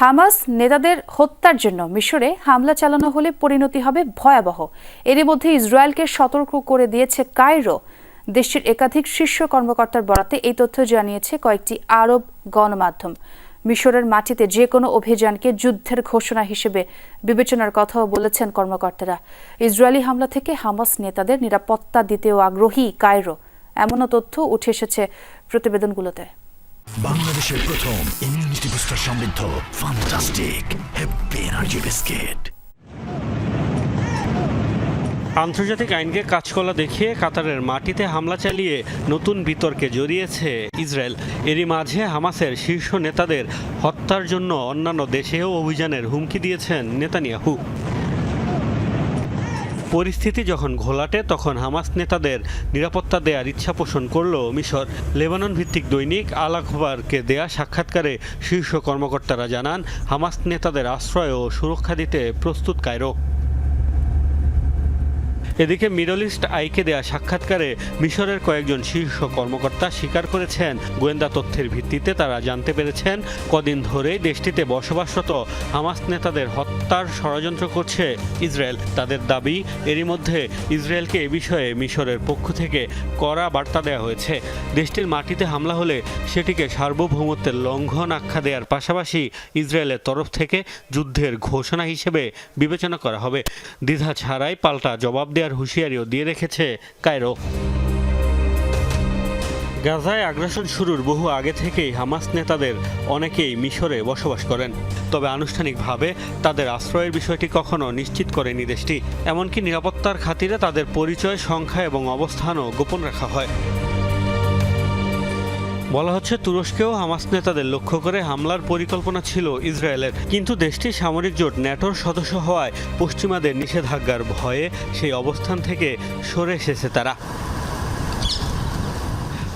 Hamas নেতাদের হত্যার জন্য মিশরে হামলা চালানো হলে পরিণতি হবে ভয়াবহ। এরই মধ্যে ইসরায়েলকে সতর্ক করে দিয়েছে কায়রো। দেশটির একাধিক শীর্ষ কর্মকর্তার বরাতে এই তথ্য জানিয়েছে কয়েকটি আরব গণমাধ্যম। মিশরের মাটিতে যে কোনো অভিযানকে যুদ্ধের ঘোষণা হিসেবে বিবেচনার কথাও বলেছেন কর্মকর্তারা। ইসরায়েলি হামলা থেকে হামাস নেতাদের নিরাপত্তা দিতেও আগ্রহী কায়রো। এমনও তথ্য উঠে এসেছে প্রতিবেদনগুলোতে। বাংলাদেশের প্রথম সমৃদ্ধ ফান্টাস্টিক হ্যাপি এনার্জি বিস্কিট আন্তর্জাতিক আইনকে কাজকলা দেখিয়ে কাতারের মাটিতে হামলা চালিয়ে নতুন বিতর্কে জড়িয়েছে ইসরায়েল। এরই মাঝে হামাসের শীর্ষ নেতাদের হত্যার জন্য অন্যান্য দেশেও অভিযানের হুমকি দিয়েছেন নেতানিয়াহু। পরিস্থিতি যখন ঘোলাটে, তখন হামাস নেতাদের নিরাপত্তা দেওয়ার ইচ্ছা পোষণ করল মিশর। লেবানন ভিত্তিক দৈনিক আল আখবারকে দেয়া সাক্ষাৎকারে শীর্ষ কর্মকর্তারা জানান, হামাস নেতাদের আশ্রয় ও সুরক্ষা দিতে প্রস্তুত কায়রো। এদিকে মিডল ইস্ট আইকে দেয়া সাক্ষাৎকারে মিশরের কয়েকজন শীর্ষ কর্মকর্তা স্বীকার করেছেন। গোয়েন্দা তথ্যের ভিত্তিতে তারা জানতে পেরেছেন, কদিন ধরেই দেশটিতে বসবাসরত হামাস নেতাদের হত্যার ষড়যন্ত্র করছে ইসরায়েল। তাদের দাবি, এরই মধ্যে ইসরায়েলকে এ বিষয়ে মিশরের পক্ষ থেকে কড়া বার্তা দেওয়া হয়েছে। দেশটির মাটিতে হামলা হলে সেটিকে সার্বভৌমত্বের লঙ্ঘন আখ্যা দেওয়ার পাশাপাশি ইসরায়েলের তরফ থেকে যুদ্ধের ঘোষণা হিসেবে বিবেচনা করা হবে। দ্বিধা ছাড়াই পাল্টা জবাব দেওয়ার হুঁশিয়ারিও দিয়ে রেখেছে কায়রো। গাজায় আগ্রাসন শুরুর বহু আগে থেকেই হামাস নেতাদের অনেকেই মিশরে বসবাস করেন। তবে আনুষ্ঠানিকভাবে তাদের আশ্রয়ের বিষয়টি কখনো নিশ্চিত করেনি দেশটি। এমনকি নিরাপত্তার খাতিরে তাদের পরিচয়, সংখ্যা এবং অবস্থানও গোপন রাখা হয়। বলা হচ্ছে তুরস্কেও হামাস নেতাদের লক্ষ্য করে হামলার পরিকল্পনা ছিল ইসরায়েলের। কিন্তু দেশটির সামরিক জোট ন্যাটোর সদস্য হওয়ায় পশ্চিমাদের নিষেধাজ্ঞার ভয়ে সেই অবস্থান থেকে সরে এসেছে তারা।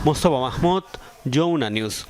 মোস্তফা মাহমুদ, যমুনা নিউজ।